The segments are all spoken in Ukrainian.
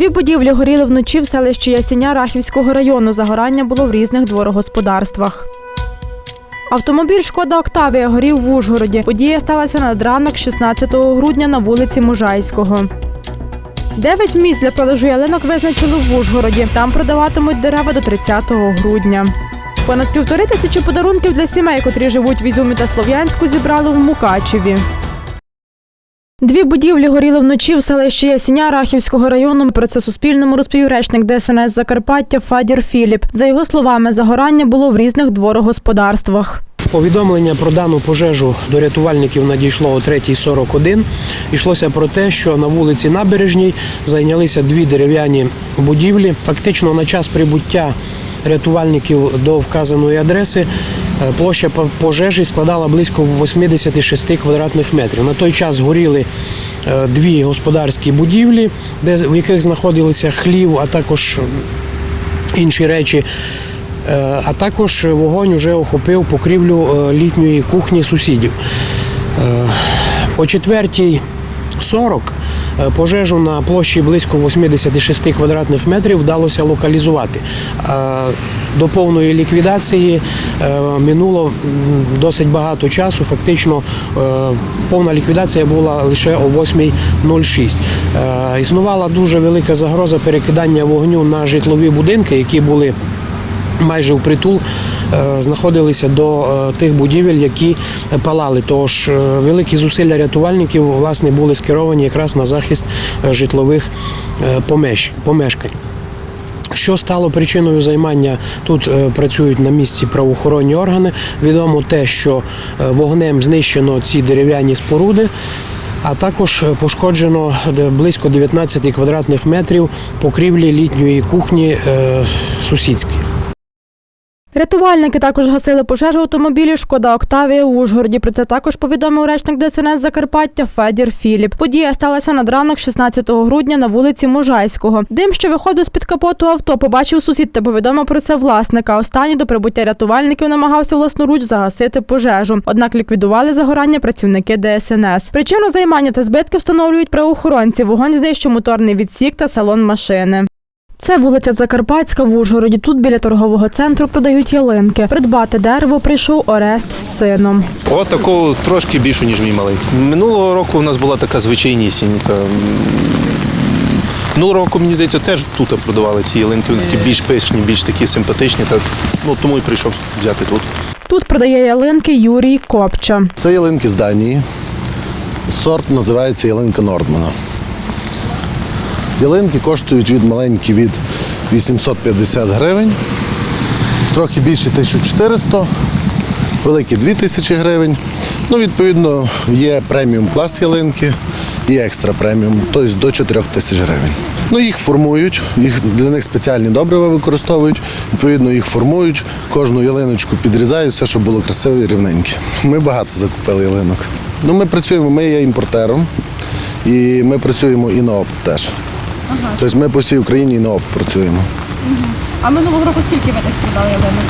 Дві будівлі горіли вночі в селищі Ясіня Рахівського району. Загорання було в різних дворогосподарствах. Автомобіль Шкода Октавія горів в Ужгороді. Подія сталася над ранок 16 грудня на вулиці Мужайського. Дев'ять місць для продажу ялинок визначили в Ужгороді. Там продаватимуть дерева до 30 грудня. Понад півтори тисячі подарунків для сімей, котрі живуть в Ізюмі та Слов'янську, зібрали в Мукачеві. Дві будівлі горіли вночі в селищі Ясіня Рахівського району. Про це Суспільному розповів речник ДСНС Закарпаття Фадір Філіп. За його словами, загорання було в різних дворогосподарствах. Повідомлення про дану пожежу до рятувальників надійшло о 3.41. Йшлося про те, що на вулиці Набережній зайнялися дві дерев'яні будівлі. Фактично на час прибуття рятувальників до вказаної адреси площа пожежі складала близько 86 квадратних метрів. На той час горіли е, дві господарські будівлі, де в яких знаходилися хлів, а також інші речі. Е, А також вогонь вже охопив покрівлю е, літньої кухні сусідів. Е, О 4.40 е, пожежу на площі близько 86 квадратних метрів вдалося локалізувати. Е, До повної ліквідації е, минуло досить багато часу. Фактично е, повна ліквідація була лише о 8.06. Е, Існувала дуже велика загроза перекидання вогню на житлові будинки, які були майже впритул е, знаходилися до е, тих будівель, які палали. Тож е, великі зусилля рятувальників власне були скеровані якраз на захист житлових помешкань. Що стало причиною займання? Тут працюють на місці правоохоронні органи. Відомо те, що вогнем знищено ці дерев'яні споруди, а також пошкоджено близько 19 квадратних метрів покрівлі літньої кухні сусідської. Рятувальники також гасили пожежу автомобілі Шкода Октавія у Ужгороді. Про це також повідомив речник ДСНС Закарпаття Федір Філіп. Подія сталася над ранок 16 грудня на вулиці Можайського. Дим, що виходив з-під капоту авто, побачив сусід та повідомив про це власника. Останній до прибуття рятувальників намагався власноруч загасити пожежу. Однак ліквідували загорання працівники ДСНС. Причину займання та збитки встановлюють правоохоронці. Вогонь знищив моторний відсік та салон машини. Це вулиця Закарпатська в Ужгороді. Тут біля торгового центру продають ялинки. Придбати дерево прийшов Орест з сином. От такого трошки більше, ніж мій малий. Минулого року у нас була така звичайнісінька. Минулого року, мені здається, теж тут продавали ці ялинки. Вони такі більш пишні, більш такі симпатичні. Та, ну, тому і прийшов взяти тут. Тут продає ялинки Юрій Копча. Це ялинки з Данії. Сорт називається ялинка Нордмана. Ялинки коштують від маленькі від 850 гривень, трохи більше 1400, великі 2000 гривень. Ну, відповідно, є преміум клас ялинки і екстра преміум, тобто до 4000 гривень. Ну, їх формують, їх, для них спеціальні добрива використовують, відповідно, їх формують, кожну ялиночку підрізають, все, щоб було красиве і рівненьке. Ми багато закупили ялинок. Ну, ми працюємо, ми є імпортером і ми працюємо і на опт теж. Тобто ми по всій Україні і на опт працюємо. А минулого року скільки ви десь продали ялинок?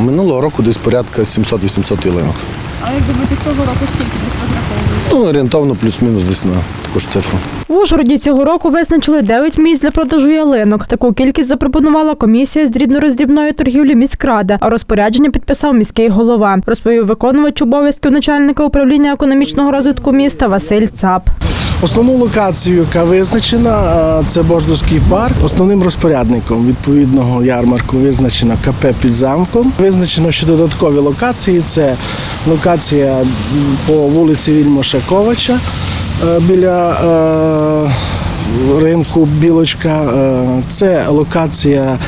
Минулого року десь порядка 700-800 ялинок. А як думаєте, цього року скільки десь розраховуєте? Ну, орієнтовно плюс-мінус десь на таку ж цифру. В Ужгороді цього року визначили 9 місць для продажу ялинок. Таку кількість запропонувала комісія з дрібнороздрібної торгівлі міськради, а розпорядження підписав міський голова. Розповів виконувач обов'язків начальника управління економічного розвитку міста Василь Цап. Основну локацію, яка визначена, це Бождурський парк. Основним розпорядником відповідного ярмарку визначено КП під замком. Визначено ще додаткові локації. Це локація по вулиці Вільмоша Ковача е, біля е, ринку Білочка. Е, Це локація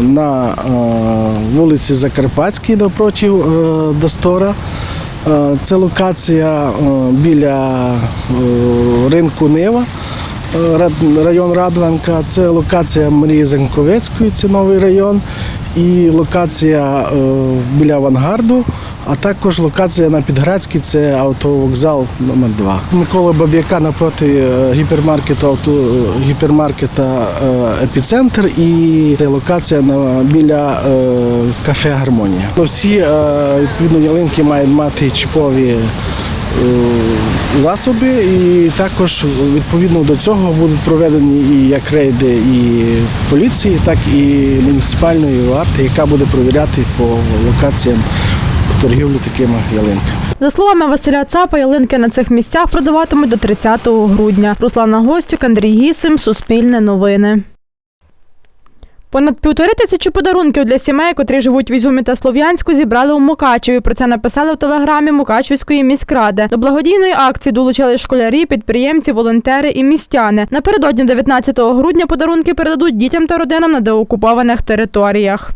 на вулиці Закарпатській напроти Дастора. Це локація е, біля е, ринку Нива, е, район Радванка. Це локація Марії Зенковецької, це новий район. І локація е, біля авангарду, а також локація на Підградській, це автовокзал номер 2 Микола Баб'яка напроти е, гіпермаркету, авто, е, гіпермаркета е, Епіцентр. І локація на, біля кафе Гармонія. Ну, Всі відповідно ялинки мають мати чіпові засоби, і також відповідно до цього будуть проведені і як рейди і поліції, так і муніципальної варти, яка буде провіряти по локаціям торгівлю такими ялинками. За словами Василя Цапа, ялинки на цих місцях продаватимуть до 30 грудня. Руслана Гостюк, Андрій Гісим, Суспільне новини. Понад півтори тисячі подарунків для сімей, котрі живуть в Ізюмі та Слов'янську, зібрали у Мукачеві. Про це написали в телеграмі Мукачевської міськради. До благодійної акції долучили школярі, підприємці, волонтери і містяни. Напередодні 19 грудня подарунки передадуть дітям та родинам на деокупованих територіях.